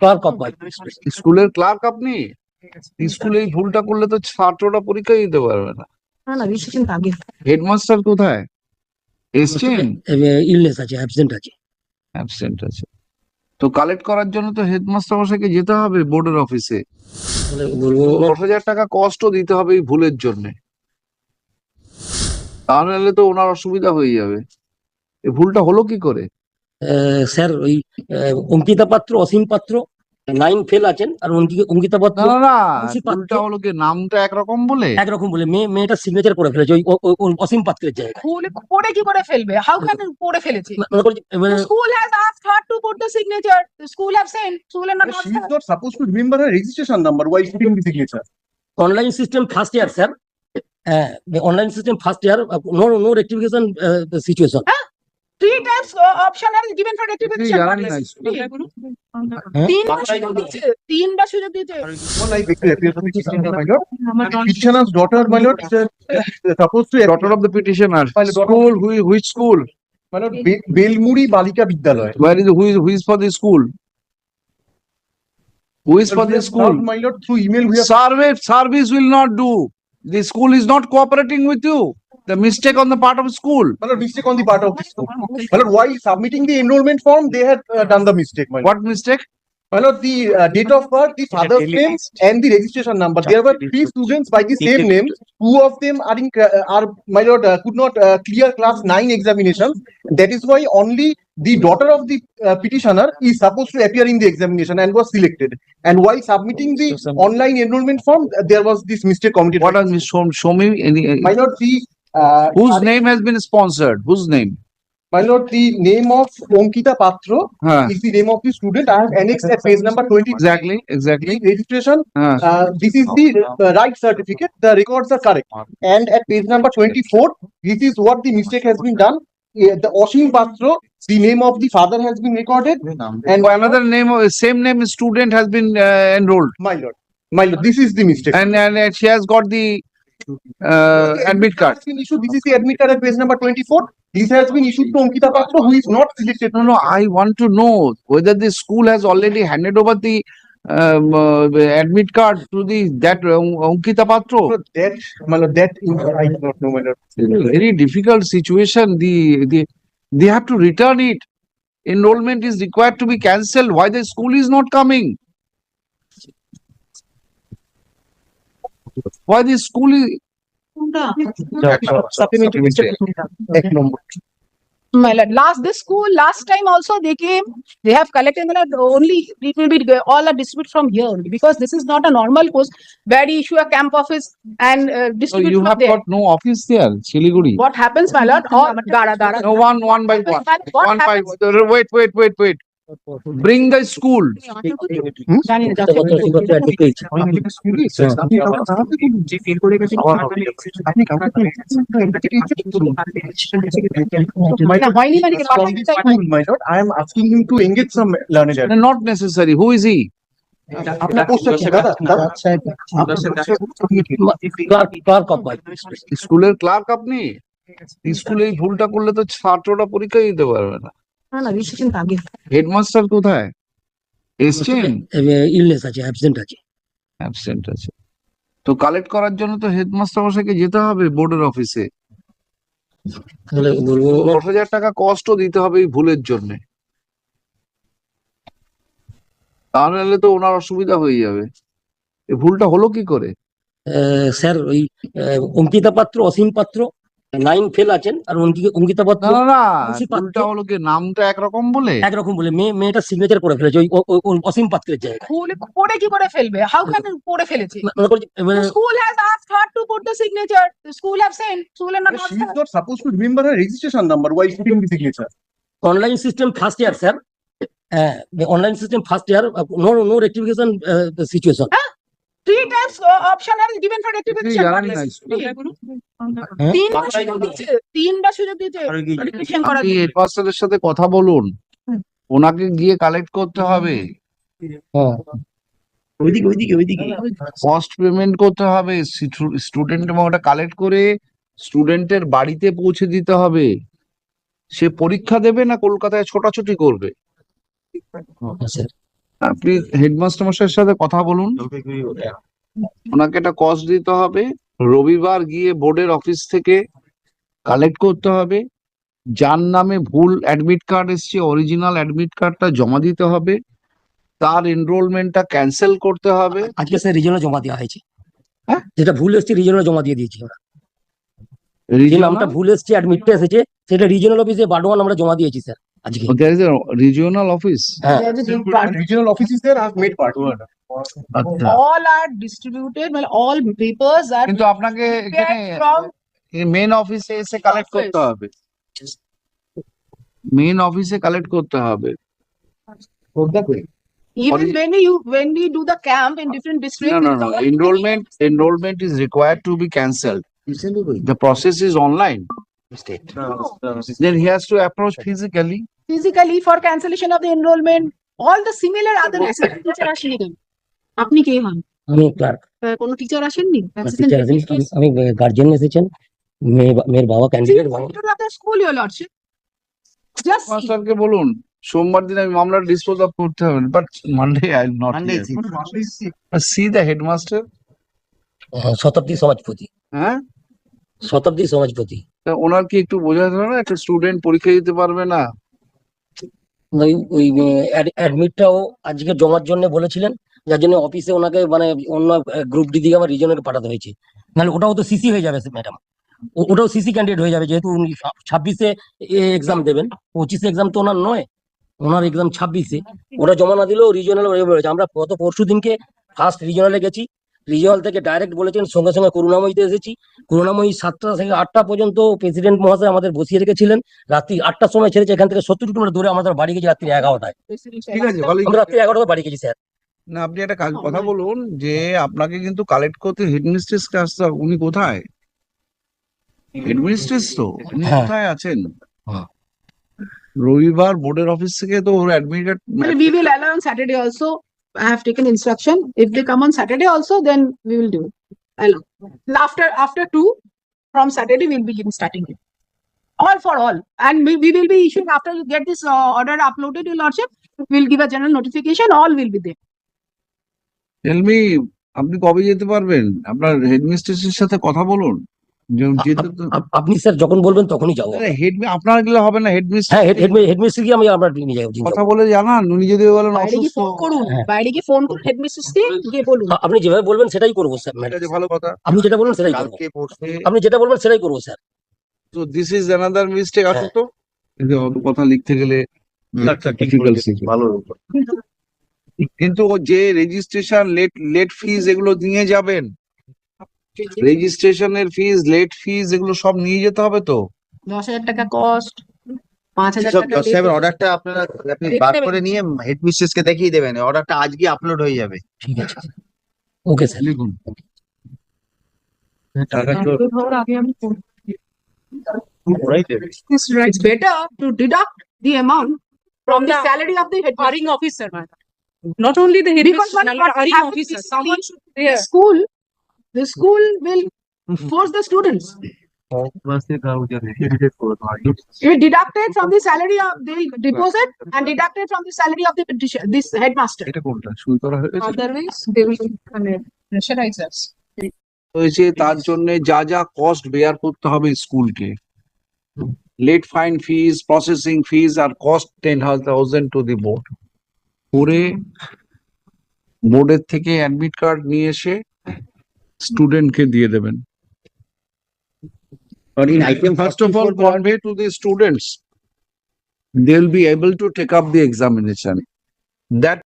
Clerk of স্কুলের clerk আপনি স্কুলে এই ভুলটা করলে তো ছাত্ররা পরীক্ষা দিতে পারবে না। না না রিসেশন আগে হেডমাস্টার কোথায়? এসছেন? ইলনেস আছে অ্যাবসেন্ট আছে। অ্যাবসেন্ট আছে। তো কালেক্ট করার জন্য তো হেডমাস্টার মশাইকে যেতে হবে বোর্ডের অফিসে। দশ হাজার টাকা কষ্ট দিতে হবে এই ভুলের জন্য। তাহলে তো ওনার অসুবিধা হয়ে যাবে। এই ভুলটা হলো কি করে? স্যার ওই অঙ্কিতা পাত্র অসীম পাত্র নাইন ফেল আছেন আর অঙ্কি- অঙ্কিতা পাত্র না হলো কি নামটা একরকম বলে? একরকম বলে মেয়ে মেয়েটা সিগনেচার করে ফেলেছে ওই অসীম পাত্রের জায়গায়। করে কি করে ফেলবে? হাউ ক্যান পড়ে ফেলেছে? School has signature the school have sent. School have not But asked She is her. not supposed to remember her registration number. While putting the signature. Online system first year sir online system first year no no rectification situation three times uh, option are given for rectification তিনবার সুযোগ for the petitioner, my. Petitioner's daughter, my lord, is uh, supposed to, daughter of the petitioner File daughter- school which my lord, Belmuri Balika Vidyalaya. Where is who's who's for the school who's for We the have school served, My lord, through email, we have Survey service will not do. The school is not cooperating with you. The mistake on the part of school. My lord, mistake on the part of the school. My lord, while submitting the enrollment form, they had uh, done the mistake, my lord. What mistake? My lord, the uh, date of birth, the father's name and the registration number. There were three students by the same name. Two of them are in, uh, are, my lord, uh, could not uh, clear class nine examinations. That is why only the daughter of the uh, petitioner is supposed to appear in the examination and was selected. And while submitting the online enrollment form, uh, there was this mistake committed. What has been shown, show me any, My lord, the, uh, whose name has been sponsored? Whose name? my lord, the name of Omkita Patro Huh, is the name of the student. I have annexed at page number twenty. exactly, exactly. The registration Huh. Uh, this is the uh, right certificate. The records are correct. And at page number twenty-four, this is what the mistake has been done. Yeah, the Oshim Patro, the name of the father has been recorded. And And another name, of same name student has been uh, enrolled. My lord, my lord, this is the mistake. And, and uh, she has got the uh, admit card. Has been issued. This is the admit card at page number twenty-four. This has been issued to Omkita Patro, who is not selected. No, no, I want to know whether the school has already handed over the um, uh, admit card to the, that uh, Ankita Patro. So that, that I do not know, very difficult situation. The, the, they have to return it. Enrollment is required to be cancelled. Why the school is not coming? Why the school is, Supplementary. Ek number. My last this school last time also they came they have collected my lord, only it will be all are distributed from here only because this is not a normal course where you issue a camp office and uh, so you from have there. got no office there, Siliguri. What happens my lord or Dara Dara. No, one, one by one. What One happens? wait, wait, wait, wait. মানে school, my lord, I am asking him to engage some learned adult. Not necessary. Who is he? স্কুলের clerk আপনি স্কুলে এই ভুলটা করলে তো ছাত্ররা পরীক্ষা দিতে পারবে না না না আগে। হেডমাস্টার কোথায়? এসছেন? ইলনেস আছে অ্যাবসেন্ট আছে। অ্যাবসেন্ট আছে। তো কালেক্ট করার জন্য তো হেডমাস্টার মশাইকে যেতে হবে বোর্ডের অফিসে তাহলে বলব দশ হাজার টাকা কষ্ট দিতে হবে এই ভুলের জন্য। তাহলে তো ওনার অসুবিধা হয়ে যাবে। এই ভুলটা হলো কি করে? স্যার ওই অঙ্কিতা পাত্র অসীম পাত্র নাইন ফেল আছেন আর অঙ্কিতা পাত্র না না। ভুলটা হলো কি নামটা একরকম বলে? একরকম বলে মেয়ে মেয়েটা সিগনেচার করে ফেলেছে ওই অসীম পাত্রের জায়গায়। করে কি করে ফেলবে? হাউ ক্যান পড়ে ফেলেছে? করছি, school has asked her to put the signature. The school have sent school have not But asked She is her. not supposed to remember her registration number while putting the signature. Online system first year sir online system first year no no rectification situation three times uh, option are given for rectification তিনবার সুযোগ করার। হেডমাস্টারের সাথে কথা বলুন। ওনাকে গিয়ে collect করতে হবে। ওইদিকে ওইদিকে ওইদিকে। কস্ট পেমেন্ট করতে হবে স্টুডেন্ট এবং ওটা কালেক্ট করে স্টুডেন্টের বাড়িতে পৌঁছে দিতে হবে। সে পরীক্ষা দেবে না কলকাতায় ছোটাছুটি করবে? আপনি হেডমাস্টার মশাইয়ের সাথে কথা বলুন। ওনাকে একটা কস্ট দিতে হবে। রবিবার গিয়ে বোর্ডের অফিস থেকে কালেক্ট করতে হবে। যার নামে ভুল অ্যাডমিট কার্ড এসছে অরিজিনাল অ্যাডমিট কার্ডটা জমা দিতে হবে। তার এনরোলমেন্টটা ক্যান্সেল করতে হবে। আজকে স্যার রিজনে জমা দেওয়া হয়েছে। হ্যাঁ? যেটা ভুল এসছে রিজনে জমা দিয়ে দিয়েছি আমরা। যে নামটা ভুল এসছে অ্যাডমিটটা এসেছে সেটা রিজনাল অফিসে বাডোয়ান আমরা জমা দিয়েছি sir আজকে There is a regional office. হ্যাঁ Regional offices there have made part. আচ্ছা All are distributed, well, all papers are কিন্তু আপনাকে এখানে prepared from মেন অফিসে এসে কালেক্ট করতে হবে মেন অফিসে কালেক্ট করতে হবে Even Origi- when you, when we do the camp in different districts. No, no, it's no. all- Enrollment, enrollment is required to be cancelled. The process is online. Then he has to approach physically. Physically for cancellation of the enrollment, all the similar other assistant teacher আসেনি কেন? আপনি কে হন? আমি clerk কোনো teacher আসেননি? Teacher? আমি guardian এসেছেন মেয়ের বাবা candidate school, your lordship. Just see. মাস্টারকে বলুন সোমবার দিন আমি মামলাটা ডিসপোজ অফ করতে হবে but Monday I not see the headmaster Shatabdi Samajpati হ্যাঁ শতাব্দী সমাজপতি তা ওনার কি একটু বোঝাতে না, একটা স্টুডেন্ট পরীক্ষা দিতে পারবে না? ওই ওই অ্যাডমিটটাও আজকে জমার জন্য বলেছিলেন, যার জন্য অফিসে ওনাকে মানে অন্য গ্রুপ ডি দিকে আবার রিজনে পাঠাতে হয়েছে। নাহলে ওটাও তো সিসি হয়ে যাবে ম্যাডাম ওটাও সিসি ক্যান্ডিডেট হয়ে যাবে, যেহেতু উনি ছাব্বিশে এক্সাম দেবেন, পঁচিশে এক্সাম তো ওনার নয়, ওনার এক্সাম ছাব্বিশে। ওরা জমা না দিলেও রিজনাল আমরা গত পরশু দিনকে ফার্স্ট রিজনালে গেছি রিজনাল থেকে ডাইরেক্ট বলেছেন সঙ্গে সঙ্গে করুণাময়ীতে এসেছি। করুণাময়ী সাতটা থেকে আটটা পর্যন্ত প্রেসিডেন্ট মহাশয় আমাদের বসিয়ে রেখেছিলেন। রাত্রি আটটার সময় ছেড়েছে এখান থেকে সত্তর কিলোমিটার দূরে আমাদের বাড়ি গেছি রাত্রি এগারোটায়। ঠিক আছে আমরা রাত্রি এগারোটা বাড়ি গেছি স্যার। না আপনি একটা কাজ কথা বলুন। যে আপনাকে কিন্তু কালেক্ট করতে হেডমিস্ট্রেস আসতে হবে। উনি কোথায়? হেডমিস্ট্রেস তো? উনি হ্যাঁ। কোথায় আছেন? হ্যাঁ। রবিবার বোর্ডের অফিস থেকে তো ওর admit allow on Saturday also. I have taken instruction. If they come on Saturday also, then we will do. it. Allow. After, after two, from Saturday, we'll be giving starting it. All for all. And we, we will be issuing after you get this uh, order uploaded, your lordship, we'll give a general notification, all will be there. Tell me আপনি কবে যেতে পারবেন আপনার হেডমিস্ট্রেসের সাথে কথা বলুন যে- যেতে তো আপ- আপনি স্যার যখন বলবেন তখনই যাব। হেড আপনার গেলে হবে না হেডমিস্ট্রেস হ্যাঁ হেডমিস্ট্রি গিয়ে আমি আমরা নিয়ে যাব কথা বলে জানান উনি যদি বলেন বাইরে গিয়ে ফোন করুন হ্যাঁ। বাইরে গিয়ে ফোন করুন হেডমিস্ট্রেস কে গিয়ে বলুন। আপনি যেভাবে বলবেন সেটাই করব স্যার ম্যাডাম ভালো কথা। আপনি যেটা বলবেন সেটাই করব। আপনি যেটা বলবেন সেটাই করব স্যার। তো দিস ইজ অ্যানাদার মিস্টেক আছে হ্যাঁ। তো। কথা লিখতে গেলে ভালো কিন্তু ও যে রেজিস্ট্রেশন লেট লেট ফিজ এগুলো নিয়ে যাবেন রেজিস্ট্রেশনের ফিস লেট ফিস এগুলো সব নিয়ে যেতে হবে তো? 10000 টাকা cost school the school will force the students. If deducted from the salary of, they will deposit and deducted from the salary of the petition, this headmaster. এটা কোনটা সই করা হয়েছে Otherwise, they will uh, pressurize us. হয়েছে তার জন্য যা যা কস্ট বেয়ার করতে হবে স্কুলকে late fine fees processing fees R cost ten thousand to the board করে বোর্ডের থেকে অ্যাডমিট কার্ড নিয়ে এসে স্টুডেন্টকে দিয়ে দেবেন Or in item First of all, convey to the students. They will be able to take up the examination. That